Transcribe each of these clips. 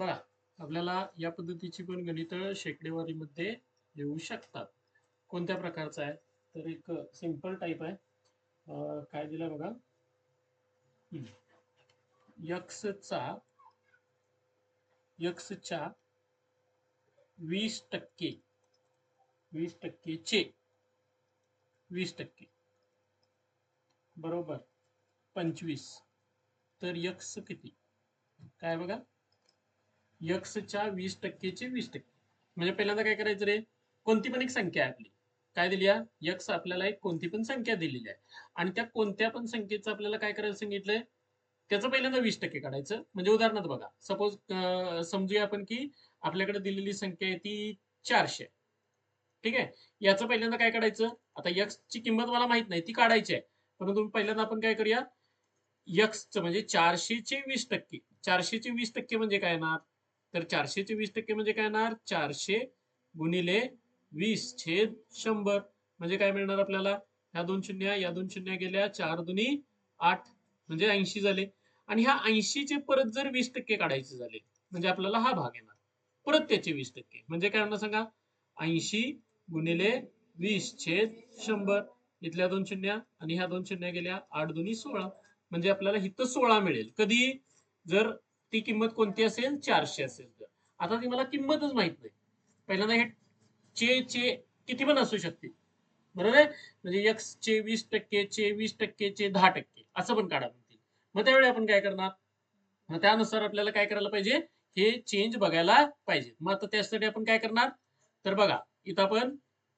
बघा आपल्याला या पद्धतीची पण गणित शेकडेवारीमध्ये येऊ शकतात. कोणत्या प्रकारचं आहे? तर एक सिंपल टाईप आहे. काय दिलं बघा? यक्सचा यक्सच्या वीस टक्के वीस टक्केचे वीस टक्के. बरोबर पंचवीस. तर यक्स किती? काय बघा? यक्सच्या वीस टक्केचे वीस टक्के. म्हणजे पहिल्यांदा काय करायचं रे? कोणती पण एक संख्या आहे आपली. काय दिली आहे यक्स आपल्याला एक कोणती पण संख्या दिलेली आहे. आणि त्या कोणत्या पण संख्येचं आपल्याला काय करायला सांगितलंय? त्याचं पहिल्यांदा वीस टक्के काढायचं. म्हणजे उदाहरणार्थ बघा सपोज समजूया आपण की आपल्याकडे दिलेली संख्या आहे ती चारशे. ठीक आहे? याचं पहिल्यांदा काय काढायचं? आता यक्स ची किंमत मला माहीत नाही ती काढायची आहे. परंतु पहिल्यांदा आपण काय करूया? यक्सचं म्हणजे चारशेचे वीस टक्के. चारशेचे वीस टक्के म्हणजे काय ना तर चारशेचे वीस टक्के म्हणजे काय येणार? चारशे गुणिले वीस छेद शंभर. म्हणजे काय मिळणार आपल्याला? ह्या दोन शून्य या दोन शून्य गेल्या चार दुनी आठ. म्हणजे ऐंशी झाले. आणि ह्या ऐंशीचे परत जर वीस टक्के काढायचे झाले म्हणजे आपल्याला हा भाग येणार. परत त्याचे वीस टक्के. म्हणजे काय होणार सांगा? ऐंशी गुणिले वीस छेद शंभर. इथल्या दोन शून्य आणि ह्या दोन शून्य गेल्या आठ दोन्ही सोळा. म्हणजे आपल्याला इथं सोळा मिळेल. कधी? जर ती किंमत कोणती असेल? चारशे असेल तर. आता ती मला किंमतच माहीत नाही. पहिल्यांदा हे चे चे किती पण असू शकते बरोबर आहे? म्हणजे एक्स चे वीस टक्के चे वीस टक्के चे दहा टक्के असं पण काढा म्हणतील. मग त्यावेळी आपण काय करणार? मग त्यानुसार आपल्याला काय करायला पाहिजे? हे चेंज बघायला पाहिजे. मग आता त्यासाठी आपण काय करणार? तर बघा इथं आपण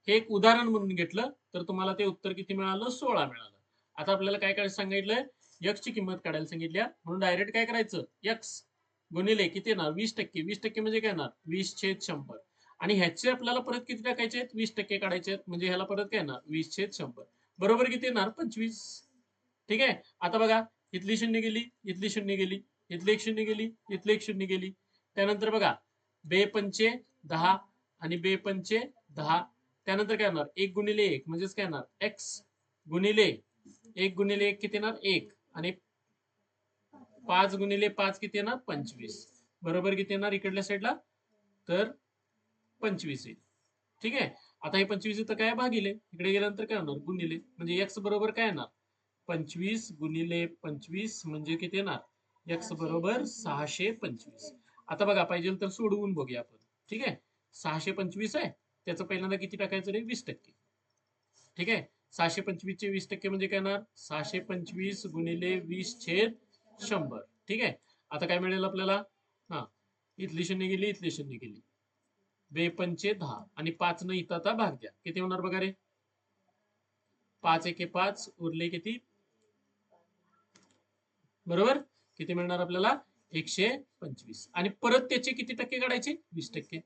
हे एक उदाहरण म्हणून घेतलं तर तुम्हाला ते उत्तर किती मिळालं? सोळा मिळालं. आता आपल्याला काय करायचं सांगितलंय? एक्सची किंमत काढायला सांगितल्या. म्हणून डायरेक्ट काय करायचं? यक्स गुणिले किती येणार? वीस टक्के. वीस टक्के म्हणजे काय येणार? वीस छेद शंभर. आणि ह्याचे आपल्याला परत किती टाकायचे आहेत? वीस टक्के काढायचे आहेत. म्हणजे ह्याला परत काय येणार? वीस छेद शंभर. बरोबर किती येणार? पंचवीस. ठीक आहे? आता बघा. इथली शून्य गेली. इथली शून्य गेली. इथली एक शून्य गेली. इथली एक शून्य गेली. त्यानंतर बघा. बे पंचे दहा आणि बे पंचे दहा. त्यानंतर काय येणार? एक गुणिले एक. म्हणजेच काय येणार? एक्स गुणिले एक गुणिले एक किती येणार? एक. आणि पाच गुणिले पाच किती येणार? पंचवीस. बरोबर किती येणार इकडल्या साईडला तर पंचवीस येईल. ठीक आहे? आता हे पंचवीस इथं काय भागिले? इकडे गेल्यानंतर काय होणार? गुणिले. म्हणजे एक्स बरोबर काय येणार? पंचवीस गुणिले पंचवीस म्हणजे किती येणार? एक्स बरोबर सहाशे पंचवीस. आता बघा पाहिजे तर सोडवून बघूया आपण. ठीक आहे? सहाशे पंचवीस आहे. त्याचं पहिल्यांदा किती टाकायचं रे? वीस टक्के. ठीक आहे? सहाशे पंचवीसचे वीस टक्के म्हणजे काय येणार? सहाशे पंचवीस गुणिले वीस छेद शंभर. ठीक आहे? आता काय मिळेल आपल्याला? हा इथली शून्य गेली इथली शून्य गेली. बेपंचे दहा. आणि पाच न इथं आता भाग द्या. किती होणार बघा रे? पाच एके पाच उरले किती? बरोबर? किती मिळणार आपल्याला? एकशे पंचवीस. आणि परत त्याचे किती टक्के काढायचे? वीस टक्के.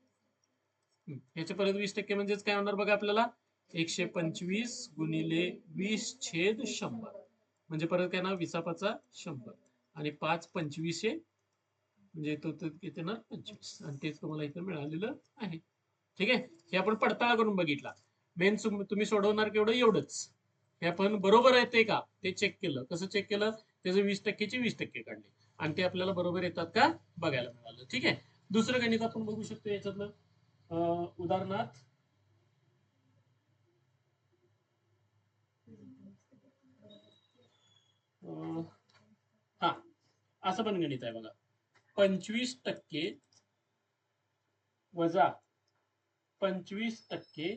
याचे परत वीस टक्के म्हणजेच काय होणार बघा आपल्याला? एकशे पंचवीस गुणिले वीस छेद शंभर. म्हणजे परत काय ना विसापाचा शंभर. आणि पाच पंचवीसशे म्हणजे तो येते ना पंचवीस. आणि तेच तुम्हाला इथं मिळालेलं आहे. ठीक आहे? हे आपण पडताळा करून बघितला. मेन तुम्ही सोडवणार केवढं? एवढंच. हे आपण बरोबर येते का? ते चेक केलं. कसं चेक केलं? त्याचे वीस टक्केचे वीस टक्के काढले. आणि ते आपल्याला बरोबर येतात का? बघायला मिळालं. ठीक आहे? दुसरं गणित आपण बघू शकतो याच्यातलं. अं, उदाहरणार्थ अं, हा असं पण गणित आहे बघा. पंचवीस टक्के वजा पंचवीस टक्के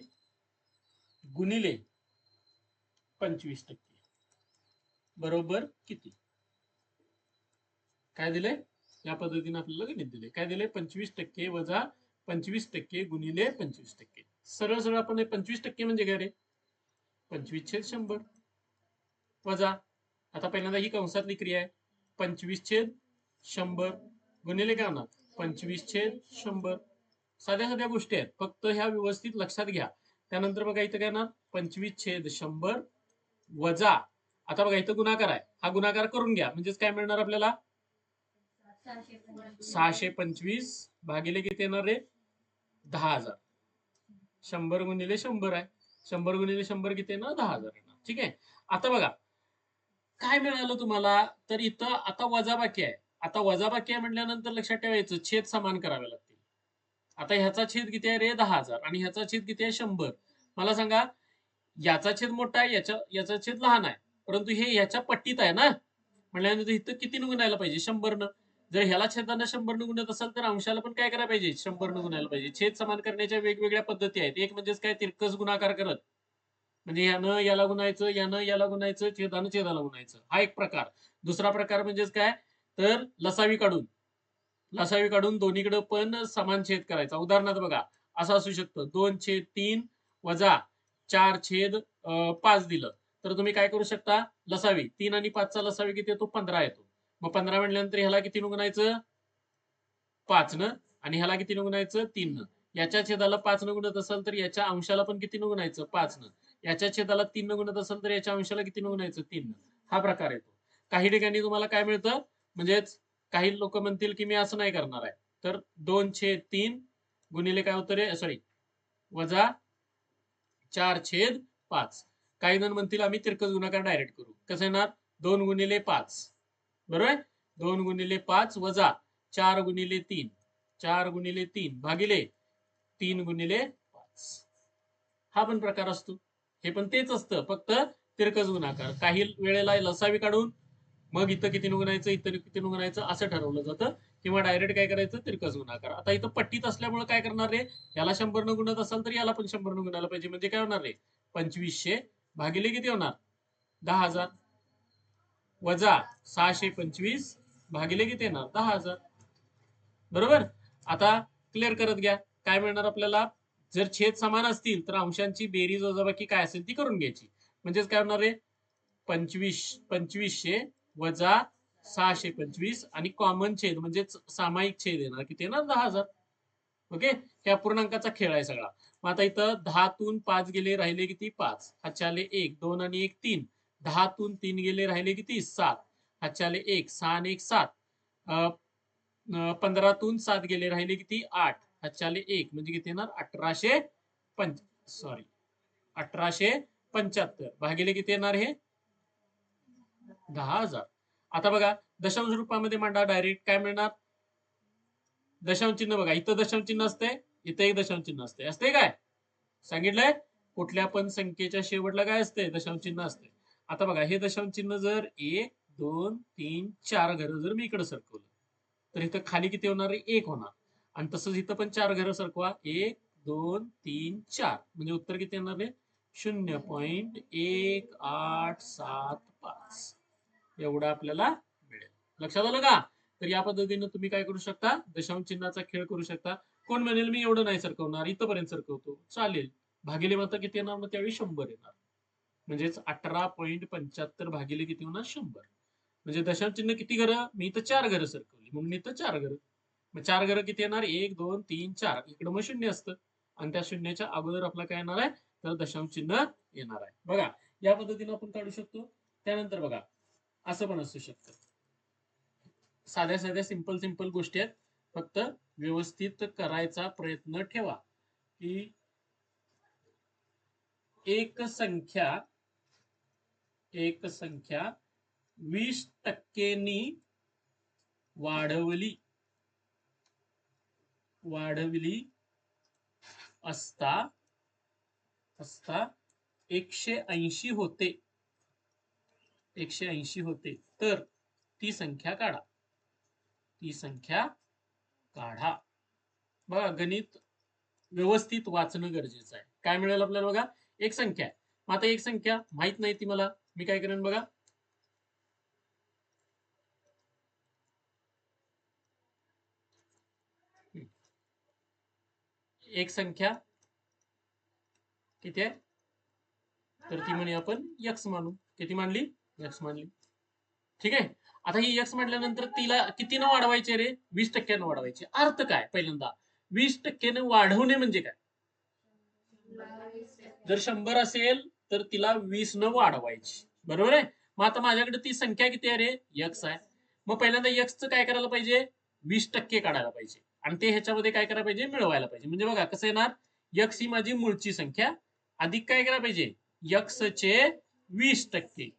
गुणिले पंचवीस टक्के. बरोबर किती? काय दिले या पद्धतीने आपल्याला गणित दिले काय दिले पंचवीस टक्के वजा पंचवीस टक्के गुणिले पंचवीस टक्के. सरळ सरळ आपण पंचवीस टक्के म्हणजे काय रे? पंचवीस छेद शंभर. वजा. आता पहिल्यांदा ही कंसातली क्रिया आहे. पंचवीस छेद शंभर गुणिले काय होणार पंचवीस छेद शंभर. साध्या साध्या गोष्टी आहेत. फक्त ह्या व्यवस्थित लक्षात घ्या. त्यानंतर बघा इथं काय ना पंचवीस छेद शंभर वजा. आता बघा इथं गुणाकार आहे. हा गुणाकार करून घ्या. म्हणजेच काय मिळणार आपल्याला? सहाशे पंचवीस भागिले किती येणार रे? दहा हजार. शंभर गुणिले शंभर आहे. शंभर गुणिले शंभर किती येणार? दहा हजार येणार. ठीक आहे? आता बघा. काय मिळालं तुम्हाला? तर इथं आता वजाबाकी आहे. आता वजाबाकी आहे म्हटल्यानंतर लक्षात ठेवायचं छेद समान करावे लागतील. आता ह्याचा छेद किती आहे? रे दहा हजार. आणि ह्याचा छेद किती आहे? शंभर. मला सांगा याचा छेद मोठा आहे याच्या याचा छेद लहान आहे. परंतु हे याच्या पट्टीत आहे ना? म्हणल्यानंतर इथं किती गुणायला पाहिजे? शंभरनं. जर ह्याला छेदांना शंभर गुणत असेल तर अंशाला पण काय करायला पाहिजे? शंभर गुणायला पाहिजे. छेद समान करण्याच्या वेगवेगळ्या पद्धती आहेत. एक म्हणजेच काय? तिरकस गुणाकार करत. म्हणजे यानं याला गुणायचं यानं याला गुणायचं छेदानं छेदाला गुणायचं. हा एक प्रकार. दुसरा प्रकार म्हणजेच काय? तर लसावी काढून. लसावी काढून दोन्हीकडे पण समान छेद करायचा. उदाहरणार्थ बघा असं असू शकतं. दोन छेद तीन वजा चार छेद अं, पाच दिलं. तर तुम्ही काय करू शकता? लसावी. तीन आणि पाचचा लसावी किती येतो? पंधरा येतो. मग पंधरा म्हटल्यानंतर ह्याला किती गुणायचं? पाच न. आणि ह्याला किती गुणायचं? तीन न. याच्या छेदाला पाच न गुणत असेल तर याच्या अंशाला पण किती गुणायचं? पाच न. याच्या छेदाला तीन न गुणत असेल तर याच्या अंशाला किती गुणायचं? तीन. हा प्रकार येतो. काही ठिकाणी तुम्हाला काय मिळतं? म्हणजेच काही लोक म्हणतील की मी असं नाही करणार आहे. तर दोन छेद तीन गुणिले काय होतं रे? सॉरी वजा चार छेद पाच. काही जण म्हणतील आम्ही तिरकस गुणाकार डायरेक्ट करू. कसं येणार? दोन गुणिले पाच. बरोबर? आहे? दोन गुणिले पाच वजा चार गुणिले तीन. चार गुणिले तीन भागिले तीन गुणिले पाच. हा पण प्रकार असतो. हे पण तेच असतं. फक्त तिरकस गुणाकार काही वेळेला लसावी काढून मग इथं किती नुगणायचं इथं किती नुगणायचं असं ठरवलं जातं. किंवा डायरेक्ट काय करायचं? तिरकस गुणाकार आता इथं पट्टीत असल्यामुळे काय करणार रे? याला शंभर न गुणत असाल तर याला पण शंभर न गुणायला पाहिजे. म्हणजे काय होणार रे? पंचवीसशे भागिले किती होणार? दहा हजार. वजा सहाशे पंचवीस भागिले किती येणार? दहा हजार. बरोबर? आता क्लिअर करत घ्या. काय मिळणार आपल्याला? जर छेद समान असतील तर अंशांची बेरीज वजाबाकी काय असेल ती करून घ्यायची. म्हणजेच काय होणार आहे? पंचवीस पंचवीसशे वजा सहाशे पंचवीस आणि कॉमन छेद म्हणजेच सामायिक छेद येणार. किती येणार? दहा हजार. ओके ह्या पूर्णांकाचा खेळ आहे सगळा. मग आता इथं दहातून पाच गेले राहिले किती? पाच. हातच्याले एक दोन आणि एक तीन. दहातून तीन गेले राहिले किती? सात. हातच्याले एक सहा आणि एक सात. अं, पंधरातून सात गेले राहिले किती? आठ. हातच्याले एक म्हणजे किती येणार? अठराशे पंच सॉरी अठराशे पंच्याहत्तर. भागिले किती येणार हे? दहा हजार. आता बघा दशांश रूपामध्ये मांडा डायरेक्ट काय मिळणार? दशांश चिन्ह बघा. इथं दशांश चिन्ह असते इथं एक दशांश चिन्ह असते असते काय? सांगितलंय? कुठल्या पण संख्येच्या शेवटला काय असते दशांश चिन्ह असते आता बघा हे दशांश चिन्ह जर एक दोन तीन चार घर जर मी इकडे सरकवलं तर इथं खाली किती होणार? एक होणार. आणि तसंच इथं पण चार घर सरकवा. एक दोन तीन चार. म्हणजे उत्तर किती येणार आहे शून्य पॉइंट एक आठ सात पाच. एवढं आपल्याला मिळेल. लक्षात आलं का? तर या पद्धतीनं तुम्ही काय करू शकता? दशांश चिन्हाचा खेळ करू शकता. कोण म्हणेल मी एवढं नाही सरकवणार इथंपर्यंत सरकवतो. चालेल. भागिले मात्र किती येणार? मग त्यावेळी शंभर येणार. म्हणजेच अठरा पॉईंट पंच्याहत्तर भागिले किती होणार? शंभर. म्हणजे दशांश चिन्ह किती घरं? मी इथं चार घरं सरकवली. म्हणून इथं चार घरं. मग चार घरं किती येणार? एक दोन तीन चार. इकडं मग शून्य असतं. आणि त्या शून्याच्या अगोदर आपला काय येणार आहे? तर दशांश चिन्ह येणार आहे. बघा या पद्धतीनं आपण काढू शकतो. त्यानंतर बघा असं पण असू शकतं. साध्या साध्या सिंपल सिंपल गोष्टी आहेत. फक्त व्यवस्थित करायचा प्रयत्न ठेवा. की एक संख्या एक संख्या वीस टक्केनी वाढवली. वाढवली असता असता एकशे ऐंशी होते. एकशे ऐंशी होते. तर ती संख्या काढा. ती संख्या काढा. बघा गणित व्यवस्थित वाचणं गरजेचं आहे. काय मिळेल आपल्याला बघा? एक संख्या आहे. मग आता एक संख्या माहीत नाही ती मला. मी काय करेन बघा? एक संख्या किती आहे? तर ती म्हणे आपण यक्स मानू. किती मानली? यक्स मानली. ठीक आहे? आता ही यक्स म्हटल्यानंतर तिला कितीनं वाढवायचे रे? वीस टक्क्यानं वाढवायचे. अर्थ काय पहिल्यांदा? वीस टक्क्यानं वाढवणे म्हणजे काय? जर शंभर असेल तर तिला वीस न वाढवायची. बरोबर आहे? मग आता माझ्याकडे ती संख्या किती आहे रे? यक्स आहे. मग पहिल्यांदा यक्सचं काय करायला पाहिजे? वीस टक्के काढायला पाहिजे. आणि ते ह्याच्यामध्ये काय करायला पाहिजे? मिळवायला पाहिजे. म्हणजे बघा कसं येणार? यक्स ही माझी मूळची संख्या. अधिक काय करायला पाहिजे? यक्सचे वीस टक्के.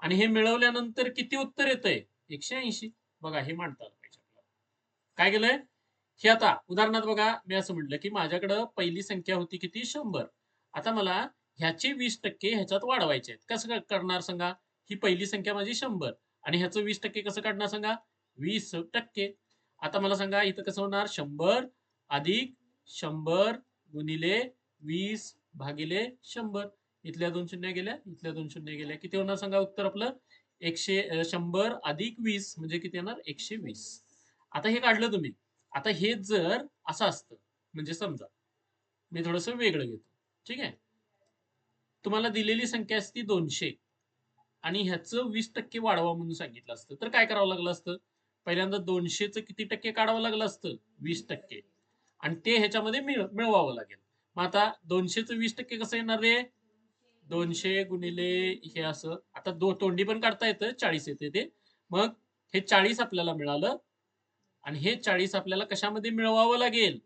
आणि हे मिळवल्यानंतर किती उत्तर येतंय? एकशे ऐंशी. बघा हे मांडता आलं पाहिजे काय केलंय? हे आता उदाहरणार्थ बघा मी असं म्हटलं की माझ्याकडं पहिली संख्या होती किती? शंभर. आता मला ह्याचे वीस टक्के ह्याच्यात वाढवायचे आहेत. कसं करणार सांगा? ही पहिली संख्या माझी शंभर. आणि ह्याचं वीस टक्के कसं काढणार सांगा? वीस टक्के. आता मला सांगा इथं कसं होणार? शंभर अधिक शंभर गुणिले वीस भागिले शंभर. इथल्या दोन शून्य गेल्या इथल्या दोन शून्य गेल्या. किती होणार सांगा उत्तर आपलं? एकशे शंभर अधिक वीस म्हणजे किती येणार? एकशे वीस. आता हे काढलं तुम्ही. आता हे जर असं असतं म्हणजे समजा मी थोडस वेगळं घेतो. ठीक आहे? तुम्हाला दिलेली संख्या असती दोनशे. आणि ह्याचं वीस टक्के वाढवा म्हणून सांगितलं असतं. तर काय करावं लागलं असतं? पहिल्यांदा दोनशेचं किती टक्के काढावं लागलं असतं? वीस टक्के. आणि ते ह्याच्यामध्ये मिळ मिळवावं लागेल. मग आता दोनशेचं वीस टक्के कसं येणार रे? दोनशे गुणिले हे असं आता दो तोंडी पण काढता येतं चाळीस येते ते. मग हे चाळीस आपल्याला मिळालं आणि हे चाळीस आपल्याला कशामध्ये मिळवावं लागेल?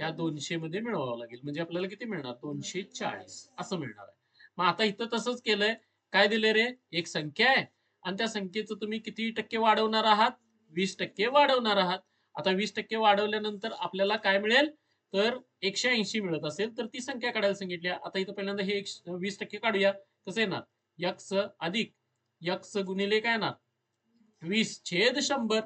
या दोनशे मध्ये मिळवावं लागेल. म्हणजे आपल्याला किती मिळणार? दोनशे चाळीस असं मिळणार आहे. मग आता इथं तसंच केलंय. काय दिले रे? एक संख्या आहे. आणि त्या संख्येचं तुम्ही किती टक्के वाढवणार आहात? वीस टक्के वाढवणार आहात. आता वीस टक्के वाढवल्यानंतर आपल्याला काय मिळेल? तर एकशे ऐंशी मिळत असेल तर ती संख्या काढायला सांगितली आता इथं पहिल्यांदा हे वीस टक्के काढूया. कसं येणार? यक्स अधिक यक्स गुणिले काय येणार? वीस छेद शंभर.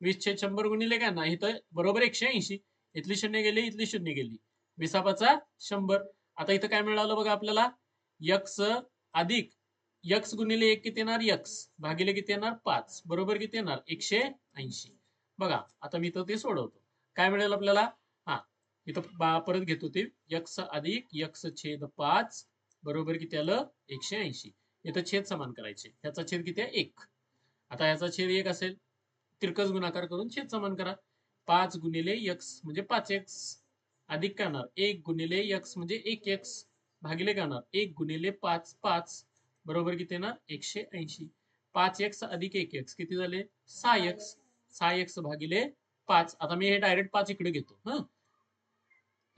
वीस छेद शंभर गुणिले काय ना इथं बरोबर एकशे ऐंशी. इथली शून्य गेली इथली शून्य गेली. विसापाचा शंभर. आता इथं काय मिळालं बघा आपल्याला? यक्स अधिक यक्स गुणिले एक किती येणार? यक्स. भागिले किती येणार? पाच. बरोबर किती येणार? एकशे ऐंशी. बघा आता मी तर ते सोडवतो. काय मिळेल आपल्याला? हा इथं बा- परत घेतो ते. यक्स अधिक यक्स छेद पाच बरोबर किती आलं? एकशे ऐंशी. इथं छेद समान करायचे. ह्याचा छेद किती आहे? एक. आता ह्याचा छेद एक असेल तिरकस गुणाकार करून छेद समान करा. पाच गुणिले यक्स म्हणजे पाच एक्स अधिक काय एक गुणिले यक्स म्हणजे एक एक्स भागिले काय एक गुणिले पाच पाच. बरोबर किती येणार? एकशे ऐंशी. पाच एक्स अधिक एक एक्स किती झाले? सहा एक्स सहा एक्स भागिले पाच. आता मी हे डायरेक्ट पाच इकडे घेतो हा?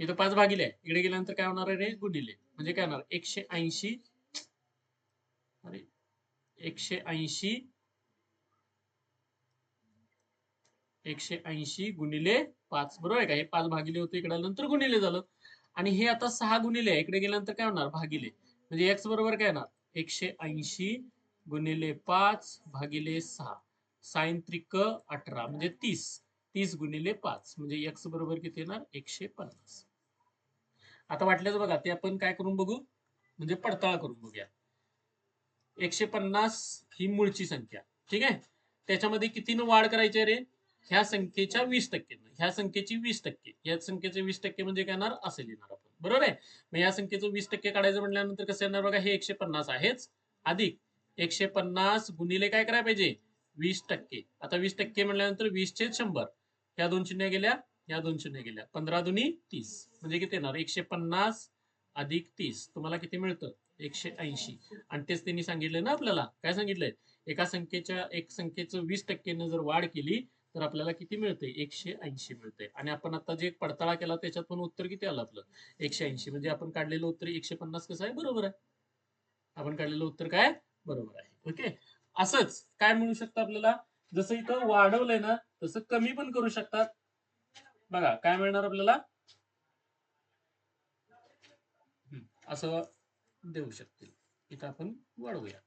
इथं पाच भागिले आहे. इकडे गेल्यानंतर काय होणार आहे रे? गुणिले. म्हणजे काय होणार? एकशे ऐंशी. अरे एकशे ऐंशी. एकशे ऐंशी गुणिले पाच. बरोबर आहे का? हे पाच भागिले होते इकडे नंतर गुणिले झालं. आणि हे आता सहा गुणिले आहे. इकडे गेल्यानंतर काय होणार? भागिले. म्हणजे एक्स बरोबर काय येणार एकशे ऐंशी गुणिले पाच भागिले सहा. साइन त्रिक अठरा. म्हणजे तीस. तीस गुणिले पाच म्हणजे एक्स बरोबर किती येणार? एकशे पन्नास. आता वाटल्याच बघा ते आपण काय करून बघू? म्हणजे पडताळ करून बघूया. एकशे पन्नास ही मूळची संख्या. ठीक आहे? त्याच्यामध्ये कितीनं वाढ करायची रे? ह्या संख्येच्या वीस टक्के ह्या संख्येची वीस टक्के. या संख्येचे वीस टक्के म्हणजे काय येणार? असे लिहिणार आपण. बरोबर आहे? मग या संख्येचं वीस टक्के काढायचं म्हटल्यानंतर कसं येणार बघा? हे एकशे पन्नास आहेच. अधिक. एकशे पन्नास गुणिले काय करायला पाहिजे? वीस टक्के. आता वीस टक्के म्हटल्यानंतर वीस शंभर. या दोन शून्य गेल्या या दोन शून्य गेल्या. पंधरा दुनी तीस. म्हणजे किती येणार? एकशे पन्नास अधिक तीस. तुम्हाला किती मिळतं? एकशे ऐंशी. आणि तेच त्यांनी सांगितलं ना आपल्याला. काय सांगितलंय? एका संख्येच्या एक संख्येचं वीस टक्केनं जर वाढ केली तर आपल्याला किती मिळते एकशे ऐंशी मिळते आणि आपण आता जे पडताळा केला त्याच्यात पण उत्तर किती आलं आपलं? एकशे ऐंशी. म्हणजे आपण काढलेलं उत्तर एकशे पन्नास कसं आहे? बरोबर आहे. आपण काढलेलं उत्तर काय? बरोबर आहे. ओके? असंच काय म्हणू शकतं आपल्याला? जसं इथं वाढवलंय ना तसं कमी पण करू शकतात. बघा काय मिळणार आपल्याला? असं देऊ शकतील. इथं आपण वाढवूया.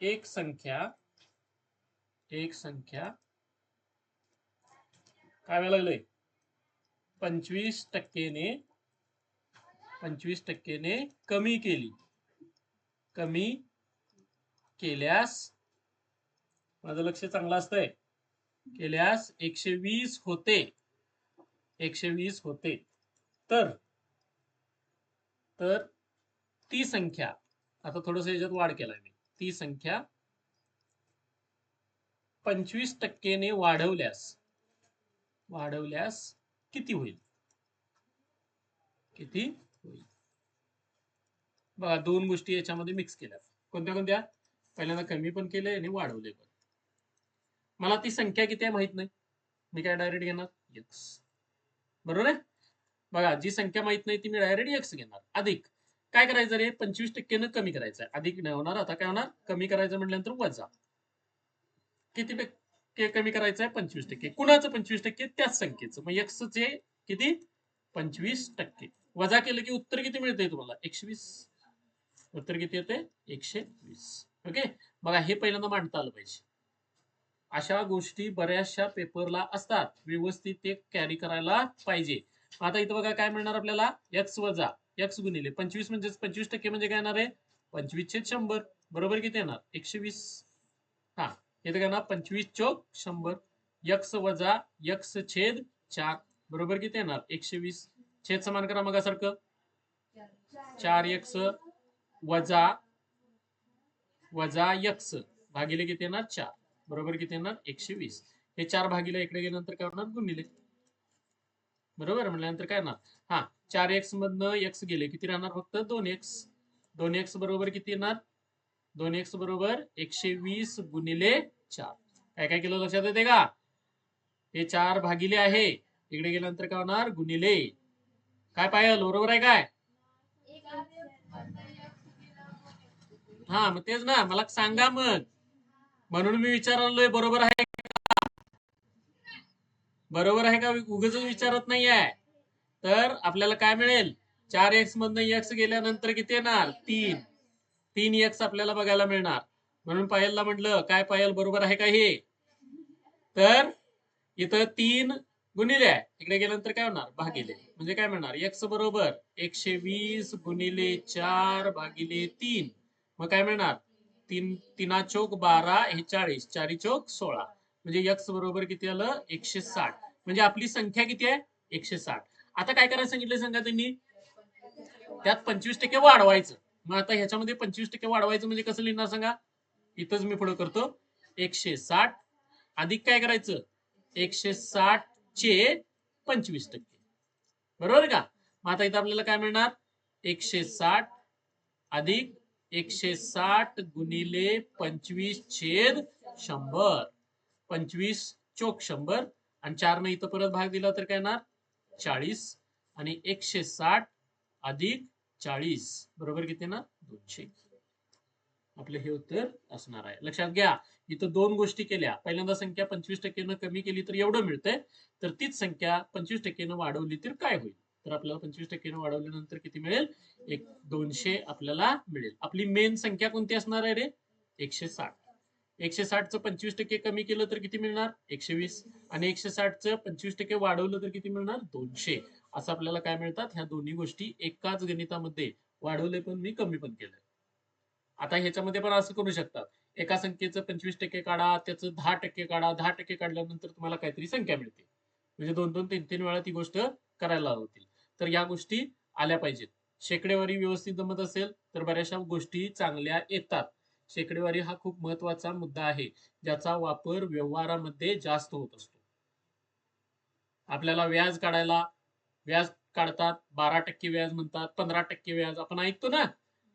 एक संख्या एक संख्या. काय व्हायला लागलंय? पंचवीस टक्केने पंचवीस टक्केने कमी केली. कमी केल्यास माझं लक्ष चांगलं असतंय. केल्यास एकशे वीस होते. एकशे वीस होते. तर तर ती संख्या आता थोडस याच्यात वाढ केलाय मी. ती संख्या पंचवीस टक्केने वाढवल्यास वाढवल्यास किती होईल? किती? दोन गोष्टी याच्यामध्ये मिक्स केल्या कोणत्या कोणत्या? पहिल्यांदा कमी पण केले आणि वाढवले पण. मला ती संख्या किती आहे माहीत नाही. मी काय डायरेक्ट घेणार? एक्स बरोबर आहे? बघा जी संख्या माहीत नाही ती मी डायरेक्ट एक्स घेणार. अधिक. काय करायचं रे? पंचवीस टक्केनं कमी करायचं आहे. अधिक नाही होणार. आता काय होणार? कमी करायचं म्हटल्यानंतर वजा. किती टक्के कमी करायचं आहे? पंचवीस टक्के. कुणाचं पंचवीस टक्के? त्याच संख्येचं. मग एक्सचे किती? पंचवीस टक्के. वजा केलं की उत्तर किती मिळतंय तुम्हाला? एकशे वीस उत्तर किती येते? एकशे वीस. ओके बघा हे पहिल्यांदा मांडता आलं पाहिजे. अशा गोष्टी बऱ्याचशा पेपरला असतात. व्यवस्थित ते कॅरी करायला पाहिजे. आता इथं बघा काय मिळणार आपल्याला? एक्स वजा एक्स गुणिले पंचवीस म्हणजे पंचवीस टक्के म्हणजे काय येणार आहे? पंचवीस छेद शंभर. बरोबर किती येणार? एकशे वीस. हा इथं काय ना पंचवीस चौक शंभर. यक्स वजा यक्स छेद चार. बरोबर किती येणार? एकशे वीस. छेद समान करा मगासारखं. चार यक्स वजा वजा यक्स भागिले किती येणार? चार. बरोबर किती येणार? एकशे वीस. हे चार भागिले इकडे गेल्यानंतर काय होणार? गुणिले. बरोबर? म्हटल्यानंतर काय येणार हा चार एक्स मधनं एक्स गेले. किती राहणार? फक्त दोन एक्स दोन एक्स बरोबर किती येणार? दोन एक्स बरोबर एकशे वीस गुणिले चार. काय काय केलं लक्षात येते का? हे चार भागिले आहे. इकडे गेल्यानंतर काय होणार? गुणिले. काय पायल? बरोबर आहे काय? हा मग तेच ना मला सांगा मग. म्हणून मी विचारलोय बरोबर आहे का? बरोबर आहे का? उगाच विचारत नाही आहे तर आपल्याला काय मिळेल? चार एक्स मधनं एक्स गेल्यानंतर किती येणार? तीन. तीन एक्स आपल्याला बघायला मिळणार. म्हणून पायलला म्हटलं काय पायल बरोबर आहे का हे? तर इथं तीन गुणिले आहे इकडे गेल्यानंतर काय होणार? भागिले. म्हणजे काय मिळणार? एक्स बरोबर एकशे वीस गुणिले चार भागिले तीन. मग काय मिळणार? तीन तीना चौक बारा हे चाळीस चारी चौक सोळा. म्हणजे यक्स बरोबर किती आलं? एकशे साठ. म्हणजे आपली संख्या किती आहे? एकशे साठ. आता काय करायला सांगितलं सांगा त्यांनी? त्यात पंचवीस टक्के वाढवायचं. मग आता ह्याच्यामध्ये पंचवीस टक्के वाढवायचं म्हणजे कसं लिहिणार सांगा? इथंच मी पुढे करतो. एकशे साठ. अधिक काय करायचं? एकशे साठ चे पंचवीस टक्के. बरोबर का? मग आता इथं आपल्याला काय मिळणार? एकशे साठ अधिक एकशे साठ गुणिले पंचवीस छेद शंभर. पंचवीस चोक शंभर. आणि चार न इथं परत भाग दिला तर काय येणार? चाळीस. आणि एकशे साठ अधिक चाळीस. बरोबर किती ना दोनशे. आपलं हे उत्तर असणार आहे. लक्षात घ्या इथं दोन गोष्टी केल्या. पहिल्यांदा संख्या पंचवीस टक्केनं कमी केली तर एवढं मिळतंय. तर तीच संख्या पंचवीस टक्केनं वाढवली तर काय होईल? तर आपल्याला पंचवीस टक्क्याने वाढवल्यानंतर किती मिळेल? एक दोनशे आपल्याला मिळेल. आपली मेन संख्या कोणती असणार आहे रे? एकशे साठ. एकशे साठचं पंचवीस टक्के कमी केलं तर किती मिळणार? एकशे वीस. आणि एकशे साठचं पंचवीस टक्के वाढवलं तर किती मिळणार? दोनशे. असं आपल्याला काय मिळतात? ह्या दोन्ही गोष्टी एकाच गणितामध्ये वाढवले पण मी कमी पण केलंय. आता ह्याच्यामध्ये पण असं करू शकतात. एका संख्येचं पंचवीस टक्के काढा त्याचं दहा टक्के काढा. दहा टक्के काढल्यानंतर तुम्हाला काहीतरी संख्या मिळते. म्हणजे दोन दोन तीन तीन वेळा ती गोष्ट करायला होतील. तर या गोष्टी आल्या पाहिजेत. शेकडेवारी व्यवस्थित जमत असेल तर बऱ्याचशा गोष्टी चांगल्या येतात. शेकडेवारी हा खूप महत्त्वाचा मुद्दा आहे ज्याचा वापर व्यवहारामध्ये जास्त होत असतो. आपल्याला व्याज काढायला व्याज काढतात बारा टक्के व्याज म्हणतात पंधरा टक्के व्याज. आपण ऐकतो ना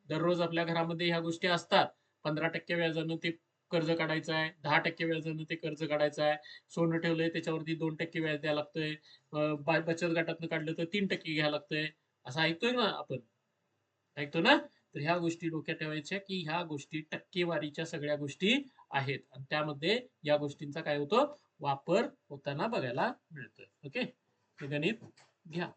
दररोज आपल्या घरामध्ये ह्या गोष्टी असतात. पंधरा टक्के व्याजानं ते कर्ज काढायचं आहे दहा टक्के व्याजानं ते कर्ज काढायचं आहे सोनं ठेवलंय त्याच्यावरती दोन टक्के व्याज द्यायला लागतंय. बचत गटातनं काढलं तर तीन टक्के घ्यायला लागतंय. असं ऐकतोय ना आपण? ऐकतो ना? तर ह्या गोष्टी डोक्यात ठेवायच्या की ह्या गोष्टी टक्केवारीच्या सगळ्या गोष्टी आहेत. आणि त्यामध्ये या गोष्टींचा काय होतो? वापर होताना बघायला मिळतोय. ओके? गणित घ्या.